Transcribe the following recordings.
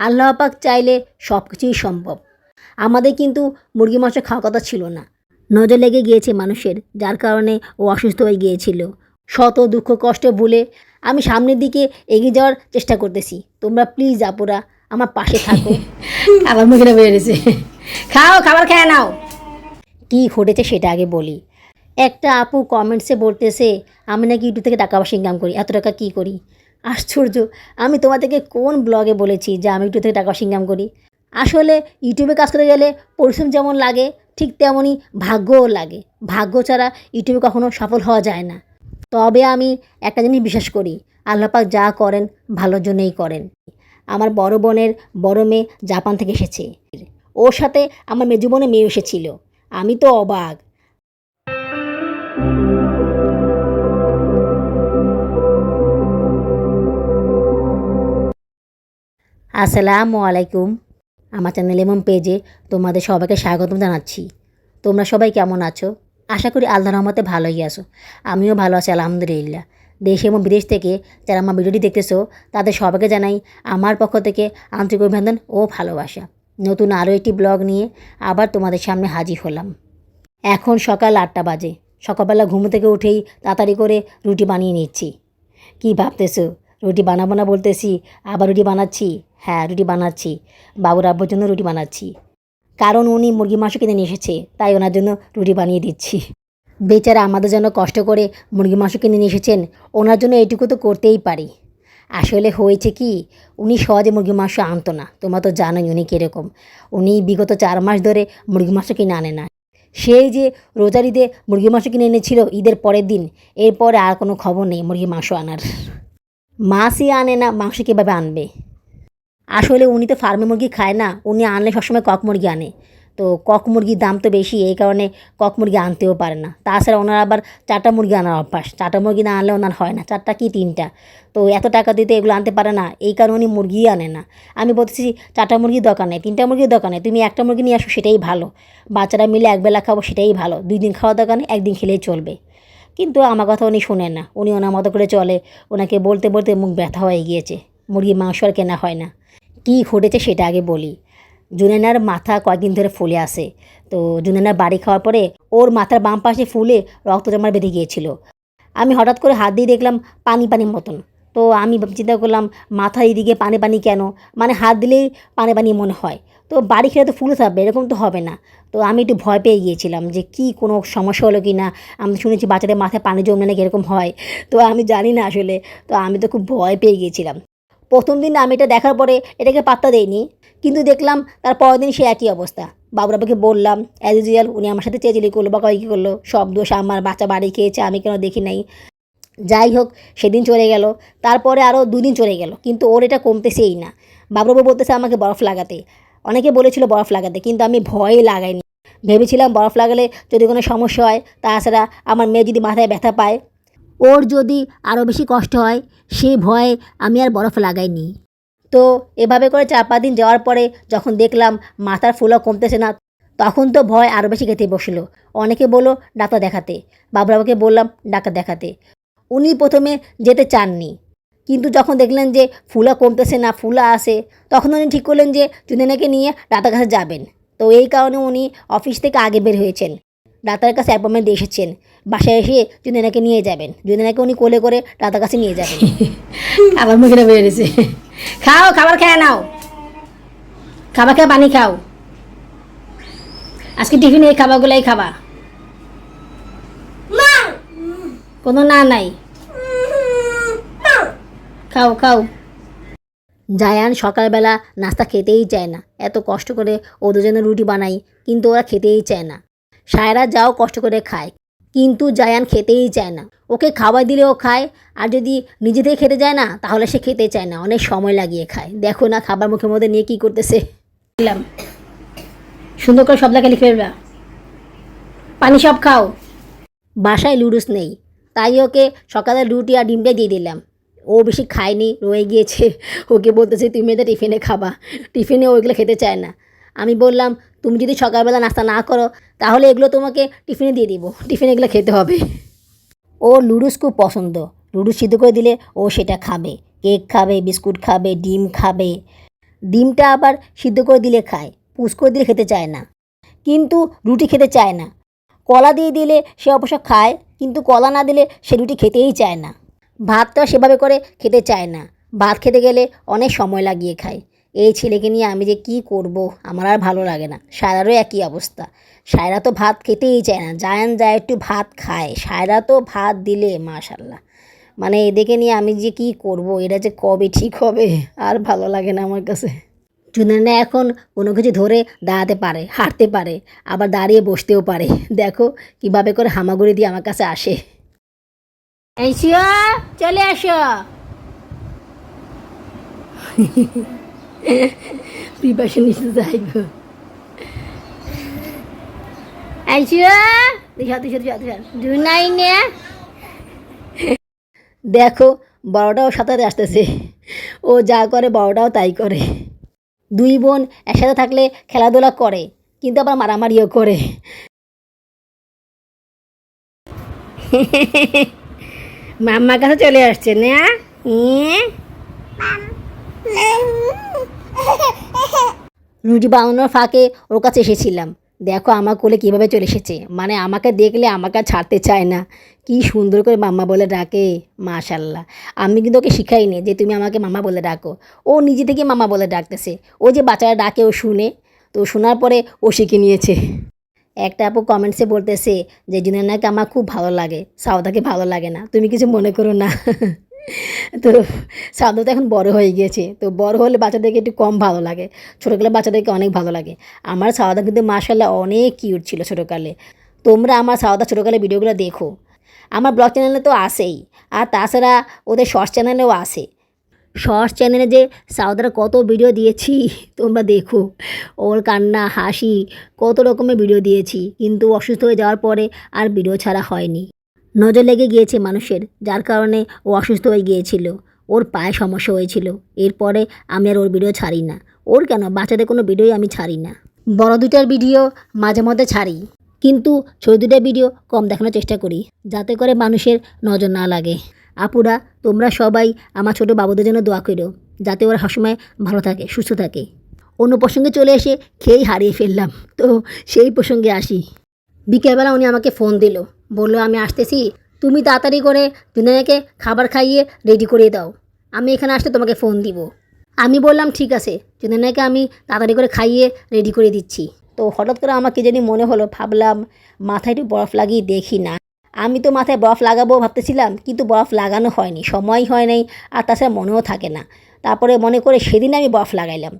আল্লাহ পাক চাইলে সব কিছুই সম্ভব। আমাদের কিন্তু মুরগি মাংস খাওয়ার কথা ছিল না। নজর লেগে গিয়েছে মানুষের যার কারণে ও অসুস্থ হয়ে গিয়েছিল। শত দুঃখ কষ্ট ভুলে আমি সামনের দিকে এগিয়ে যাওয়ার চেষ্টা করতেছি। তোমরা প্লিজ আপুরা আমার পাশে থাকো। আবার মুখে বেরিয়েছে খাও খাবার খেয়ে নাও। কী ঘটেছে সেটা আগে বলি। একটা আপু কমেন্টসে বলতেছে আমি নাকি ইউটিউব থেকে টাকা পয়সা ইনকাম করি এত টাকা কী করি? আশ্চর্য, আমি তোমাদেরকে কোন ব্লগে বলেছি যে আমি ইউটিউব থেকে টাকা ইনকাম করি? আসলে ইউটিউবে কাজ করতে গেলে পরিশ্রম যেমন লাগে, ঠিক তেমনই ভাগ্যও লাগে। ভাগ্য ছাড়া ইউটিউবে কখনো সফল হওয়া যায় না। তবে আমি একটা জিনিস বিশ্বাস করি আল্লাপাক যা করেন ভালোর জন্যই করেন। আমার বড় বোনের বড় মেয়ে জাপান থেকে এসেছে। ওর সাথে আমার মেজু বোনের মেয়ে এসেছিল। আমি তো অবাক আসসালামু আলাইকুম। আমার চ্যানেল এমন পেজে তোমাদের সবাইকে স্বাগতম জানাচ্ছি। তোমরা সবাই কেমন আছো? আশা করি আল্লাহ রহমতে ভালোই আছো। আমিও ভালো আছি, আলহামদুলিল্লাহ। দেশ এবং বিদেশ থেকে যারা আমার ভিডিওটি দেখতেছো, তাদের সবাইকে জানাই আমার পক্ষ থেকে আন্তরিক অভিনন্দন ও ভালোবাসা। নতুন আরও একটি ব্লগ নিয়ে আবার তোমাদের সামনে হাজির হলাম। এখন সকাল আটটা বাজে। সকালবেলা ঘুম থেকে উঠেই তাড়াতাড়ি করে রুটি বানিয়ে নিচ্ছি। কি ভাবতেছো? রুটি বানাবো না বলতেছি, আবার রুটি বানাচ্ছি। হ্যাঁ রুটি বানাচ্ছি। বাবুর আব্বুর জন্য রুটি বানাচ্ছি। কারণ উনি মুরগি মাংস কিনে নিয়ে এসেছে, তাই ওনার জন্য রুটি বানিয়ে দিচ্ছি। বেচারা আমাদের জন্য কষ্ট করে মুরগি মাংস কিনে নিয়ে এসেছেন, ওনার জন্য এইটুকু তো করতেই পারি। আসলে হয়েছে কি, উনি সহজে মুরগি মাংস আনতো না। তোমরা তো জানোই উনি কীরকম। উনি বিগত চার মাস ধরে মুরগি মাংস কিনে আনে না। সেই যে রোজার ঈদে মুরগি মাংস কিনে এনেছিল ঈদের পরের দিন, এরপরে আর কোনো খবর নেই মুরগি মাংস আনার। মাছই আনে না, মাংস কীভাবে আনবে? আসলে উনি তো ফার্মে মুরগি খায় না, উনি আনলে সবসময় কক মুরগি আনে। তো কক মুরগির দাম তো বেশি, এই কারণে কক মুরগি আনতেও পারে না। তাছাড়া ওনার আবার চারটা মুরগি আনার অভ্যাস। চারটা মুরগি না আনলে ওনার হয় না, চারটা কি তিনটা? তো এত টাকা দিতে এগুলো আনতে পারে না, এই কারণে উনি মুরগিই আনে না। আমি বলতেছি, চারটা মুরগির দরকার নেই, তিনটা মুরগির দরকার নেই, তুমি একটা মুরগি নিয়ে আসো, সেটাই ভালো। বাচ্চারা মিলে একবেলা খাব, সেটাই ভালো। দুই দিন খাওয়া দোকানে একদিন খেলেই চলবে। কিন্তু আমার কথা উনি শোনেন না। উনি ওনার মতো করে চলে। ওনাকে বলতে বলতে মুখ ব্যথা হয়ে গিয়েছে। মুরগির মাংস আর কেনা হয় না। কী ঘটেছে সেটা আগে বলি। জুনেনার মাথা কয়েকদিন ধরে ফুলে আসে তো জুনেনার বাড়ি খাওয়ার পরে ওর মাথার বাম পাশে ফুলে রক্ত জমার বেঁধে গিয়েছিল। আমি হঠাৎ করে হাত দিয়ে দেখলাম পানি পানির মতন। তো আমি চিন্তা করলাম, মাথার এদিকে পানি পানি কেন? মানে হাত দিলেই পানি পানি মনে হয়। তো বাড়ি খেলে তো ফুলে থাকবে, এরকম তো হবে না। তো আমি একটু ভয় পেয়ে গিয়েছিলাম যে কি কোনো সমস্যা হলো কি না? আমি শুনেছি বাচ্চাদের মাথায় পানি জমলে নাকি এরকম হয়। তো আমি জানি না আসলে। তো আমি তো খুব ভয় পেয়ে গিয়েছিলাম। প্রথম দিন আমি এটা দেখার পরে এটাকে পাত্তা দেইনি। কিন্তু দেখলাম তার পরের দিন সে একই অবস্থা। বাবুরাবাকে বললাম অ্যাজ ইউজুয়াল উনি আমার সাথে চেঁচিলি করল বা কয় কী করল? সব দোষ আমার, বাচ্চা বাড়ি খেয়েছে, আমি কেন দেখি নাই? যাই হোক সেদিন চলে গেল। তারপরে আরও দুদিন চলে গেল, কিন্তু ওর এটা কমতেছেই না। বাবুরাবু বলতেছে আমাকে বরফ লাগাতে। অনেকে বলেছিল বরফ লাগাতে, কিন্তু আমি ভয়ে লাগাইনি। ভেবেছিলাম বরফ লাগালে যদি কোনো সমস্যা হয়, তাছাড়া আমার মেয়ে যদি মাথায় ব্যথা পায়, ওর যদি আরও বেশি কষ্ট হয় সেই ভয়ে আমি আর বরফ লাগাইনি। তো এভাবে করে চার পাঁচ দিন যাওয়ার পরে যখন দেখলাম মাথার ফুলও কমতেছে না, তখন তো ভয় আরও বেশি খেতে বসল। অনেকে বলল, ডাক্তার দেখাতে। বাবুরাবাকে বললাম, ডাক্তার দেখাতে। উনি প্রথমে যেতে চাননি। কিন্তু যখন দেখলেন যে ফুলা কমতেছে না, ফুলা আসে তখন উনি ঠিক করলেন যে জুনেনাকে নিয়ে রাতার কাছে যাবেন। তো এই কারণে উনি অফিস থেকে আগে বের হয়েছেন। ডাক্তারের কাছে অ্যাপয়েন্টমেন্ট এসেছেন। বাসায় এসে জুনেনাকে নিয়ে যাবেন। জুনেনাকে উনি কোলে করে ডাক্তার কাছে নিয়ে যাবেন। আবার মুখে বেরিয়েছে। খাও, খাবার খেয়ে নাও। খাবার খেয়ে পানি খাও। আজকে টিফিনে এই খাবারগুলাই খাবা। কোনো না নাই। খাও খাও। জায়ান সকালবেলা নাস্তা খেতেই চায় না। এত কষ্ট করে ওদের জন্য রুটি বানাই কিন্তু ওরা খেতেই চায় না। সায়রা যাও কষ্ট করে খায় কিন্তু জায়ান খেতেই চায় না। ওকে খাবার দিলে ও খায় আর যদি নিজে থেকে খেতে যায় না তাহলে সে খেতে চায় না। অনেক সময় লাগিয়ে খায়। দেখো না খাবার মুখের মধ্যে নিয়ে কী করতেছে। দিলাম। সুন্দর করে সব লিখে ফেলবা। পানি সব খাও। বাসায় লুডুস নেই। তাই ওকে সকালে রুটি আর ডিমটাই দিয়ে দিলাম। ও বেশি খায়নি, রয়ে গিয়েছে। ওকে বলতেছে, তুমি এটা টিফিনে খাবা। টিফিনে ওইগুলো খেতে চায় না। আমি বললাম, তুমি যদি সকালবেলা নাস্তা না করো, তাহলে এগুলো তোমাকে টিফিনে দিয়ে দিব। টিফিনে এগুলো খেতে হবে। ও লুডুস খুব পছন্দ। লুডুস সিদ্ধ করে দিলে ও সেটা খাবে। কেক খাবে, বিস্কুট খাবে, ডিম খাবে। ডিমটা আবার সিদ্ধ করে দিলে খায়। পুষ করে দিলে খেতে চায় না। কিন্তু রুটি খেতে চায় না। কলা দিয়ে দিলে সে অবশ্য খায়। কিন্তু কলা না দিলে সে রুটি খেতেই চায় না। ভাতটা সেভাবে করে খেতে চায় না। ভাত খেতে গেলে অনেক সময় লাগিয়ে খায়। এই ছেলেকে নিয়ে আমি যে কি করব, আমার আর ভালো লাগে না। সায়রারও একই অবস্থা। সায়রা তো ভাত খেতেই চায় না। জায়ান যায় একটু ভাত খায়, সায়রা তো ভাত দিলে মাশাল্লাহ মানে এদেরকে নিয়ে আমি যে কি করব, এটা যে কবে ঠিক হবে, আর ভালো লাগে না আমার কাছে। জুনানা এখন কোনো কিছু ধরে দাঁড়াতে পারে, হাঁটতে পারে, আবার দাঁড়িয়ে বসতেও পারে। দেখো কীভাবে করে হামাগুড়ি দিয়ে আমার কাছে আসে। এই চলে আসো। প্রিপারেশন নিতে জুনাই নে। দেখো, বড়টাও সাঁতারে আসতেছে। ও যা করে, বড়টাও তাই করে। দুই বোন একসাথে থাকলে খেলাধুলা করে, কিন্তু আবার মারামারিও করে। মাম্মার কাছে চলে আসছে না? রুটি বানানোর ফাঁকে ওর কাছে এসেছিলাম। দেখো আমার কোলে কীভাবে চলে এসেছে। মানে আমাকে দেখলে আমাকে ছাড়তে চায় না। কি সুন্দর করে মাম্মা বলে ডাকে। মাশাল্লাহ। আমি কিন্তু ওকে শিখাইনি যে তুমি আমাকে মামা বলে ডাকো। ও নিজে থেকে মামা বলে ডাকতেছে। ও যে বাচ্চারা ডাকে, ও শুনে। তো শোনার পরে ও শিখে নিয়েছে। একটা আপু কমেন্টসে বলতেছে যে জুনানাকে আমার খুব ভালো লাগে। সাউদাকে ভালো লাগে না। তুমি কিছু মনে করো না। তো সাউদা তো এখন বড় হয়ে গিয়েছে। তো বড় হলে বাচ্চাদেরকে একটু কম ভালো লাগে। ছোটোকালে বাচ্চাদেরকে অনেক ভালো লাগে। আমার সাউদা কিন্তু মার্শাল্লাহ অনেক কিউট ছিল ছোটোকালে। তোমরা আমার সাউদা ছোটোকালে ভিডিওগুলো দেখো। আমার ব্লগ চ্যানেলে তো আসেই আর তাছাড়া ওদের শর্টস চ্যানেলেও আসে শর্টস চ্যানেলে যে সাউদার কত ভিডিও দিয়েছি, তোমরা দেখো। ওর কান্না, হাসি, কত রকমের ভিডিও দিয়েছি। কিন্তু অসুস্থ হয়ে যাওয়ার পরে আর ভিডিও ছাড়া হয়নি। নজর লেগে গিয়েছে মানুষের, যার কারণে ও অসুস্থ হয়ে গিয়েছিল। ওর পায়ে সমস্যা হয়েছিল। এরপরে আমি আর ওর ভিডিও ছাড়ি না। ওর কেন? বাচ্চাদের কোনো ভিডিওই আমি ছাড়ি না। বড় দুটার ভিডিও মাঝে মধ্যে ছাড়ি। কিন্তু ছোট দুটার ভিডিও কম দেখানোর চেষ্টা করি, যাতে করে মানুষের নজর না লাগে। আপুরা, তোমরা সবাই আমার ছোট বাবুদের জন্য দোয়া করো, যাতে ওরা সবসময় ভালো থাকে, সুস্থ থাকে। অন্য প্রসঙ্গে চলে এসে খেয়েই হারিয়ে ফেললাম। তো সেই প্রসঙ্গে আসি। বিকেলবেলা উনি আমাকে ফোন দিল। বলল, আমি আসতেছি। তুমি তাড়াতাড়ি করে দুনিয়াকে খাবার খাইয়ে রেডি করিয়ে দাও। আমি এখানে আসতে তোমাকে ফোন দিব। আমি বললাম, ঠিক আছে। জুনানাকে আমি তাড়াতাড়ি করে খাইয়ে রেডি করে দিচ্ছি। তো হঠাৎ করে আমার কি জানি মনে হলো, ভাবলাম, মাথায় একটু বরফ লাগিয়ে দেখি না। আমি তো মাথায় বরফ লাগাবো ভাবতেছিলাম, কিন্তু বরফ লাগানো হয়নি। সময় হয় নাই আর তাছাড়া মনেও থাকে না। তারপরে মনে করে সেদিন আমি বরফ লাগাইলাম।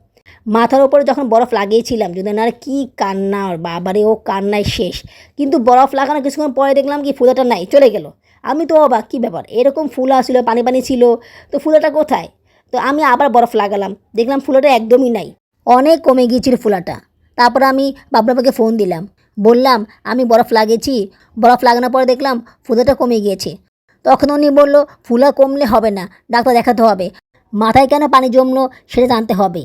মাথার ওপরে যখন বরফ লাগিয়েছিলাম জুনানার কি কান্না ওর বাবারে, ও কান্নায় শেষ। কিন্তু বরফ লাগানো কিছুক্ষণ পরে দেখলাম কি ফুলাটা নাই, চলে গেল। আমি তো অবাক, কী ব্যাপার? এরকম ফুলা ছিল পানি পানি ছিল, তো ফুলাটা কোথায়? তো আমি আবার বরফ লাগালাম, দেখলাম ফুলাটা একদমই নাই। অনেক কমে গিয়েছিল ফুলাটা। তারপর আমি বাবলাবাকে ফোন দিলাম, বললাম, আমি বরফ লাগিয়েছি। বরফ লাগানোর পরে দেখলাম ফুলাটা কমে গিয়েছে। তখন উনি বলল, ফুলা কমলে হবে না, ডাক্তার দেখাতে হবে। মাথায় কেন পানি জমলো সেটা জানতে হবে।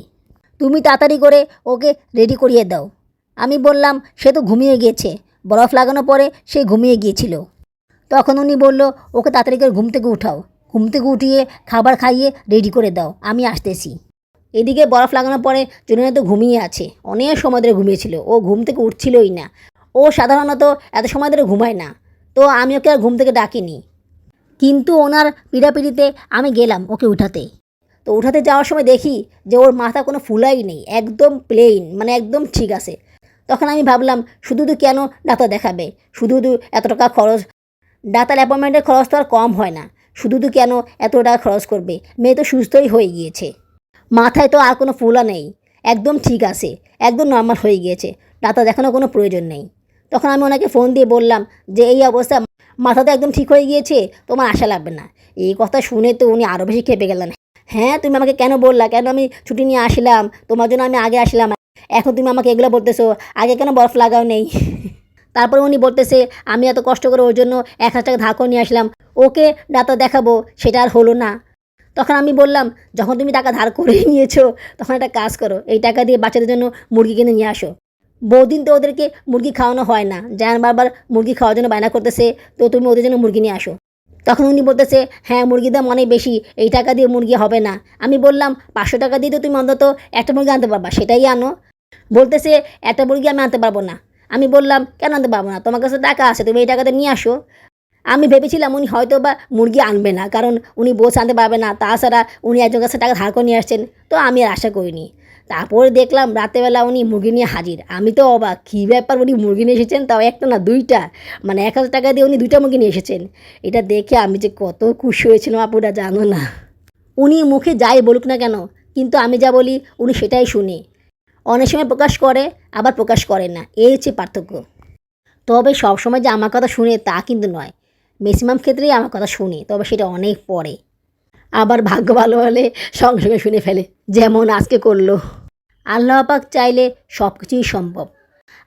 তুমি তাড়াতাড়ি করে ওকে রেডি করিয়ে দাও। আমি বললাম, সে তো ঘুমিয়ে গিয়েছে। বরফ লাগানোর পরে সে ঘুমিয়ে গিয়েছিল। তখন উনি বলল, ওকে তাড়াতাড়ি করে ঘুম থেকে উঠাও। ঘুম থেকে উঠিয়ে খাবার খাইয়ে রেডি করে দাও। আমি আসতেছি। এদিকে বরফ লাগানোর পরে জুনিয়া তো ঘুমিয়ে আছে। অনেক সময় ধরে ঘুমিয়েছিল। ও ঘুম থেকে উঠছিলই না। ও সাধারণত এত সময় ধরে ঘুমায় না। তো আমি ওকে আর ঘুম থেকে ডাকিনি। কিন্তু ওনার পিড়াপিড়িতে আমি গেলাম ওকে উঠাতে। তো উঠাতে যাওয়ার সময় দেখি যে ওর মাথা কোনো ফুলাই নেই, একদম প্লেন মানে একদম ঠিক আছে। তখন আমি ভাবলাম, শুধু শুধু কেন ডাক্তার দেখাবে? শুধু শুধু এত টাকা খরচ, ডাক্তার অ্যাপয়েন্টমেন্টের খরচ তো আর কম হয় না। শুধু শুধু কেন এত টাকা খরচ করবে? মেয়ে তো সুস্থই হয়ে গিয়েছে। মাথায় তো আর কোনো ফুলা নেই। একদম ঠিক আছে, একদম নর্মাল হয়ে গিয়েছে। ডাক্তার দেখানোর কোনো প্রয়োজন নেই। তখন আমি ওনাকে ফোন দিয়ে বললাম যে, এই অবস্থা, মাথা তো একদম ঠিক হয়ে গিয়েছে, তোমার আশা লাগবে না। এই কথা শুনে তো উনি আরও বেশি খেপে গেলেন। হ্যাঁ তুমি আমাকে কেন বললা? কেন আমি ছুটি নিয়ে আসলাম? তোমার জন্য আমি আগে আসলাম। এখন তুমি আমাকে এগুলো বলতেছো, আগে কেন বরফ লাগাও নেই? তারপরে উনি বলতেছে, আমি এত কষ্ট করে ওর জন্য এক হাজার টাকা ধার করে নিয়ে আসলাম। ওকে ডাক্তার দেখাবো, সেটা আর হলো না। তখন আমি বললাম, যখন তুমি টাকা ধার করে নিয়েছো, তখন একটা কাজ করো, এই টাকা দিয়ে বাচ্চাদের জন্য মুরগি কিনে নিয়ে আসো। বহুদিন তো ওদেরকে মুরগি খাওয়ানো হয় না যান বারবার মুরগি খাওয়ার জন্য বায়না করতেছে, তো তুমি ওদের জন্য মুরগি নিয়ে আসো। তখন উনি বলতেছে হ্যাঁ মুরগির দাম অনেক বেশি, এই টাকা দিয়ে মুরগি হবে না। আমি বললাম, পাঁচশো টাকা দিয়ে তো তুমি অন্তত একটা মুরগি আনতে পারবা, সেটাই আনো। বলতেছে, একটা মুরগি আমি আনতে পারব না। আমি বললাম, কেন আনতে পারব না? তোমার কাছে টাকা আছে, তুমি এই টাকাতে নিয়ে আসো। আমি ভেবেছিলাম উনি হয়তো বা মুরগি আনবে না, কারণ উনি বসে আনতে পারবে না। তাছাড়া উনি একজন কাছে টাকা ধার করে নিয়ে আসছেন, তো আমি আর আশা করিনি। তারপরে দেখলাম রাতেবেলা উনি মুরগি নিয়ে হাজির। আমি তো অবাক, কী ব্যাপার উনি মুরগি নিয়ে এসেছেন? তাও একটা না দুইটা। মানে এক হাজার টাকা দিয়ে উনি দুইটা মুরগি নিয়ে এসেছেন। এটা দেখে আমি যে কত খুশি হয়েছিলাম, আপুরা জানো না। উনি মুখে যাই বলুক না কেন, কিন্তু আমি যা বলি, উনি সেটাই শুনে। অনেক সময় প্রকাশ করে, আবার প্রকাশ করে না। এই হচ্ছে পার্থক্য। তবে সবসময় যে আমার কথা শুনে তা কিন্তু নয়। ম্যাক্সিমাম ক্ষেত্রেই আমার কথা শুনে, তবে সেটা অনেক পরে। আবার ভাগ্য ভালো হলে সঙ্গে সঙ্গে শুনে ফেলে, যেমন আজকে করল। আল্লাহ পাক চাইলে সব কিছুই সম্ভব।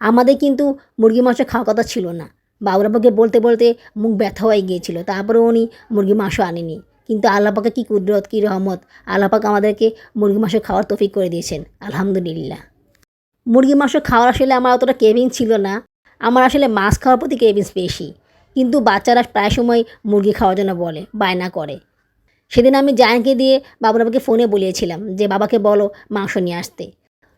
আমাদের কিন্তু মুরগি মাংস খাওয়ার কথা ছিল না। বাবুরাপাকে বলতে বলতে মুখ ব্যথা হয়ে গিয়েছিল তারপরে উনি মুরগি মাংস আনেনি কিন্তু আল্লাপাকে কী কুদরত, কী রহমত আল্লাপাক আমাদেরকে মুরগি মাংস খাওয়ার তফিক করে দিয়েছেন, আলহামদুলিল্লাহ। মুরগি মাংস খাওয়ার আসলে আমার অতটা কেবিন ছিল না। আমার আসলে মাছ খাওয়ার প্রতি কেভিংস বেশি। কিন্তু বাচ্চারা প্রায় সময় মুরগি খাওয়ার জন্য বলে, বায়না করে। সেদিন আমি জায়ানকে দিয়ে বাবুর বাবাকে ফোনে বলিয়েছিলাম যে, বাবাকে বলো মাংস নিয়ে আসতে।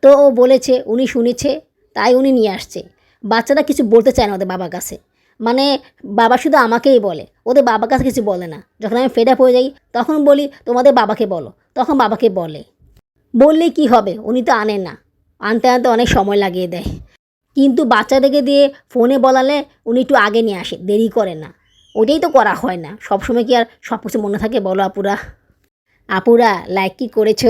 তো ও বলেছে, উনি শুনেছে, তাই উনি নিয়ে আসছে। বাচ্চারা কিছু বলতে চায় না ওদের বাবার কাছে। মানে বাবা শুধু আমাকেই বলে, ওদের বাবার কাছে কিছু বলে না। যখন আমি ফেড আপ হয়ে যাই, তখন বলি, তোমাদের বাবাকে বলো। তখন বাবাকে বলে। বললে কি হবে? উনি তো আনেন না। আনতে আনতে অনেক সময় লাগিয়ে দেয়। কিন্তু বাচ্চাদেরকে দিয়ে ফোনে বলালে উনি একটু আগে নিয়ে আসে, দেরি করে না। ওটাই তো করা হয় না। সবসময় কি আর সব কিছু মনে থাকে? বলো আপুরা। আপুরা লাইক কি করেছ?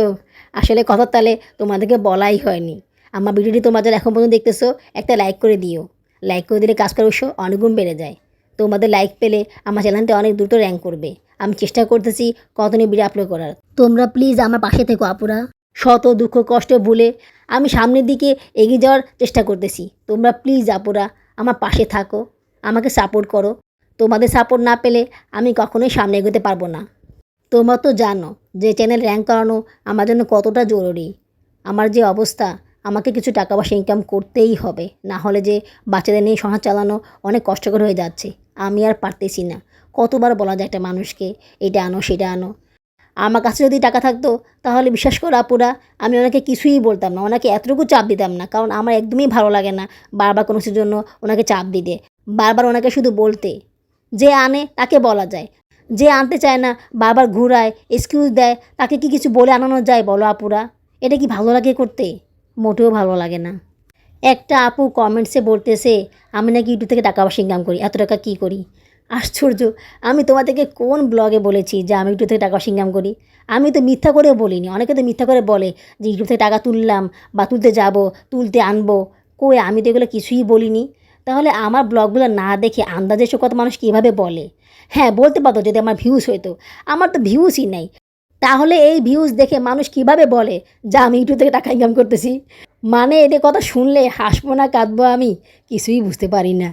আসলে কথার তালে তোমাদেরকে বলাই হয়নি। আমার ভিডিওটি তোমাদের এখন পর্যন্ত দেখতেছো, একটা লাইক করে দিও। লাইক করে দিলে কাজ করার উৎস অনেকগুণ বেড়ে যায়। তোমাদের লাইক পেলে আমার চ্যানেলটা অনেক দ্রুত র্যাঙ্ক করবে। আমি চেষ্টা করতেছি কত কতদিন ভিডিও আপলোড করার। তোমরা প্লিজ আমার পাশে থেকো আপুরা। শত দুঃখ কষ্ট ভুলে আমি সামনের দিকে এগিয়ে যাওয়ার চেষ্টা করতেছি। তোমরা প্লিজ আপুরা, আমার পাশে থাকো। আমাকে সাপোর্ট করো। তোমাদের সাপোর্ট না পেলে আমি কখনোই সামনে এগোতে পারব না। তোমরা তো জানো যে চ্যানেল র্যাঙ্ক করানো আমার জন্য কতটা জরুরি। আমার যে অবস্থা, আমাকে কিছু টাকা পয়সা ইনকাম করতেই হবে। না হলে যে বাচ্চাদের নিয়ে সংসার চালানো অনেক কষ্টকর হয়ে যাচ্ছে। আমি আর পারতেছি না। কতবার বলা যায় একটা মানুষকে, এটা আনো, সেটা আনো। আমার কাছে যদি টাকা থাকতো, তাহলে বিশ্বাস করো আপুরা, আমি ওনাকে কিছুই বলতাম না। ওনাকে এতটুকু চাপ দিতাম না, কারণ আমার একদমই ভালো লাগে না বারবার কোনো কিছুর জন্য ওনাকে চাপ দিতে। বারবার ওনাকে শুধু বলতে। যে আনে তাকে বলা যায়। যে আনতে চায় না, বারবার ঘুরায় এক্সকিউজ দেয়, তাকে কি কিছু বলে আনানো যায় বলো আপুরা? এটা কি ভালো লাগে করতে? মোটেও ভালো লাগে না। একটা আপু কমেন্টসে বলতেছে, আমি নাকি ইউটিউব থেকে টাকা পয়সা ইনকাম করি, এত টাকা কী করি? আশ্চর্য, আমি তোমাদেরকে কোন ব্লগে বলেছি যে আমি ইউটিউব থেকে টাকা ইনকাম করি? আমি তো মিথ্যা করে বলিনি। অনেকে তো মিথ্যা করে বলে যে ইউটিউব থেকে টাকা তুললাম বা তুলতে যাব, তুলতে আনব। কই, আমি তো এগুলো কিছুই বলিনি। তাহলে আমার ব্লগগুলো না দেখে আন্দাজে এসব কথা মানুষ কীভাবে বলে? হ্যাঁ বলতে পারতো যদি আমার ভিউজ হইতো। আমার তো ভিউজই নেই। তাহলে এই ভিউজ দেখে মানুষ কীভাবে বলে? যা আমি ইউটিউব থেকে টাকা ইনকাম করতেছি। মানে এদের কথা শুনলে হাসবো না, কাঁদবো আমি? কিছুই বুঝতে পারি না।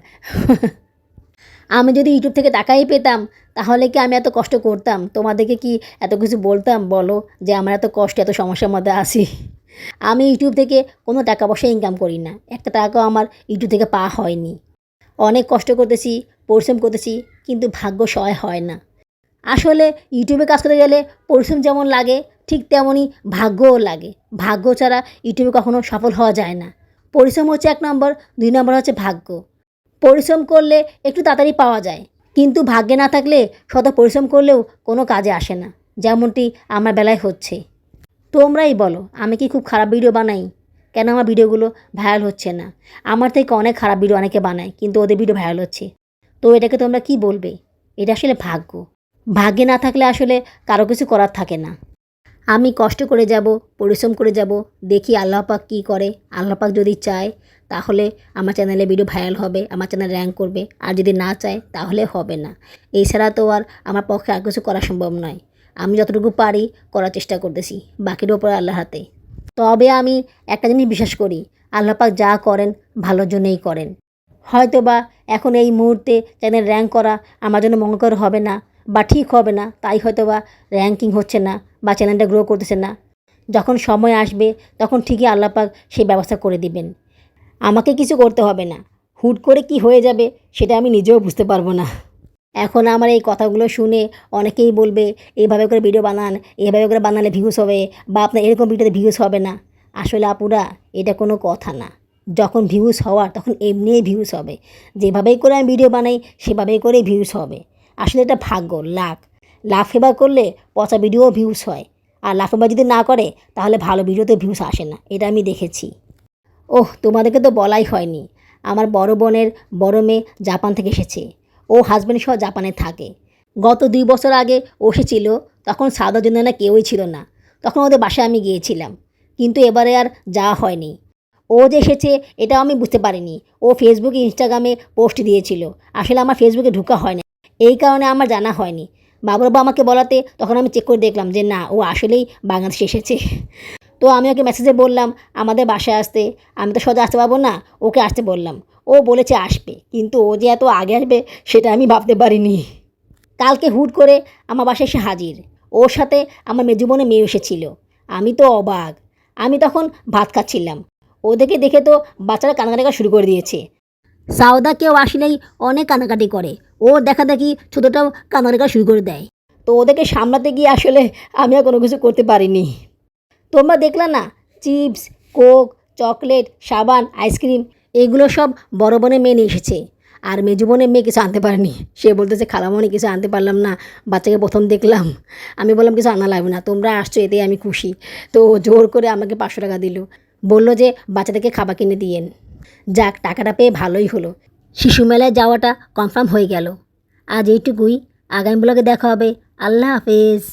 আমি যদি ইউটিউব থেকে টাকাই পেতাম, তাহলে কি আমি এত কষ্ট করতাম? তোমাদেরকে কি এত কিছু বলতাম? বলো যে আমার এত কষ্ট, এত সমস্যার মধ্যে আসি আমি ইউটিউব থেকে কোনো টাকা পয়সা ইনকাম করি না। একটা টাকাও আমার ইউটিউব থেকে পাওয়া হয়নি। অনেক কষ্ট করতেছি, পরিশ্রম করতেছি, কিন্তু ভাগ্য সহায় হয় না। আসলে ইউটিউবে কাজ করতে গেলে পরিশ্রম যেমন লাগে, ঠিক তেমনই ভাগ্যও লাগে। ভাগ্য ছাড়া ইউটিউবে কখনো সফল হওয়া যায় না। পরিশ্রম হচ্ছে এক নম্বর, দুই নম্বর হচ্ছে ভাগ্য। পরিশ্রম করলে একটু তাড়াতাড়ি পাওয়া যায়, কিন্তু ভাগ্যে না থাকলে শত পরিশ্রম করলেও কোনো কাজে আসে না, যেমনটি আমার বেলায় হচ্ছে। তোমরাই বলো, আমি কি খুব খারাপ ভিডিও বানাই? কেন আমার ভিডিওগুলো ভাইরাল হচ্ছে না? আমার থেকে অনেক খারাপ ভিডিও অনেকে বানায়, কিন্তু ওদের ভিডিও ভাইরাল হচ্ছে। তো এটাকে তোমরা কি বলবে? এটা আসলে ভাগ্য। ভাগ্যে না থাকলে আসলে কারও কিছু করার থাকে না। আমি কষ্ট করে যাব, পরিশ্রম করে যাব, দেখি আল্লাহ পাক কী করে। আল্লাহ পাক যদি চায়, তাহলে আমার চ্যানেলে ভিডিও ভাইরাল হবে, আমার চ্যানেল র্যাঙ্ক করবে। আর যদি না চায়, তাহলে হবে না। এছাড়া তো আর আমার পক্ষে আর কিছু করা সম্ভব নয়। আমি যতটুকু পারি করার চেষ্টা করতেছি, বাকির ওপরে আল্লাহ হাতে। তবে আমি একটা জিনিস বিশ্বাস করি, আল্লাহ পাক যা করেন ভালোর জন্যই করেন। হয়তো বা এখন এই মুহূর্তে চ্যানেল র্যাঙ্ক করা আমার জন্য মঙ্গলকর হবে না বা ঠিক হবে না, তাই হয়তো বা র্যাঙ্কিং হচ্ছে না বা চ্যানেলটা গ্রো করতেছে না। যখন সময় আসবে, তখন ঠিকই আল্লাপাক সেই ব্যবস্থা করে দিবেন। আমাকে কিছু করতে হবে না। হুট করে কি হয়ে যাবে, সেটা আমি নিজেও বুঝতে পারব না। এখন আমার এই কথাগুলো শুনে অনেকেই বলবে, এইভাবে করে ভিডিও বানান, এইভাবে করে বানালে ভিউজ হবে বা আপনার এরকম ভিডিওতে ভিউজ হবে না। আসলে আপুরা, এটা কোনো কথা না। যখন ভিউজ হওয়ার, তখন এমনিই ভিউজ হবে। যেভাবেই করে আমি ভিডিও বানাই, সেভাবেই করেই ভিউজ হবে। আসলে এটা ভাগ্য, লাখ। এবার করলে পচা ভিডিও ভিউজ হয়। আর এবার যদি না করে, তাহলে ভালো ভিডিওতে ভিউজ আসে না। এটা আমি দেখেছি। ওহ, তোমাদেরকে তো বলাই হয়নি। আমার বড় বোনের বড় মেয়ে জাপান থেকে এসেছে। ও হাজব্যান্ড সহ জাপানে থাকে। গত দুই বছর আগে ও এসেছিল, তখন সাদা জন্য কেউই ছিল না। তখন ওদের বাসায় আমি গিয়েছিলাম, কিন্তু এবারে আর যাওয়া হয়নি। ও যে এসেছে, এটাও আমি বুঝতে পারিনি। ও ফেসবুকে ইনস্টাগ্রামে পোস্ট দিয়েছিল। আসলে আমার ফেসবুকে ঢোকা হয় না এই কারণে আমার জানা হয়নি। বাবুর বাবা আমাকে বলাতে তখন আমি চেক করে দেখলাম যে, না, ও আসলেই বাংলাদেশে এসেছে। তো আমি ওকে মেসেজে বললাম, আমাদের বাসায় আসতে, আমি তো সোজা আসতে পারব না। ওকে আসতে বললাম। ও বলেছে আসবে, কিন্তু ও যে এত আগে আসবে সেটা আমি ভাবতে পারিনি। কালকে হুট করে আমার বাসায় এসে হাজির। ওর সাথে আমার মেজুবনে মেয়ে এসেছিল। আমি তো অবাক। আমি তখন ভাত খাচ্ছিলাম। ওদেরকে দেখে তো বাচ্চারা কান্নাকাটি শুরু করে দিয়েছে। সাউদা কেউ আসলেই অনেক কান্নাকাটি করে। ও দেখা দেখি ছোটোটাও কান্নাকাটি শুরু করে দেয়। তো ওদেরকে সামলাতে গিয়ে আসলে আমি আর কোনো কিছু করতে পারিনি। তোমরা দেখলে না, চিপস, কোক, চকলেট, সাবান, আইসক্রিম এগুলো সব বড় বোনের মেয়ে নিয়ে এসেছে। আর মেজু বোনের মেয়ে কিছু আনতে পারেনি। সে বলতেছে, খালামণি, কিছু আনতে পারলাম না। বাচ্চাকে প্রথম দেখলাম। আমি বললাম, কিছু আনা লাগবে না। তোমরা আসছো, এতেই আমি খুশি। তো জোর করে আমাকে পাঁচশো টাকা দিল। বলল যে বাচ্চাদেরকে খাবার কিনে দিয়েন। যাক, টাকাটা পেয়ে ভালোই হলো। শিশু মেলায় যাওয়াটা কনফার্ম হয়ে গেল। আজ এইটুকুই। আগামী ব্লগে দেখা হবে। আল্লাহ হাফেজ।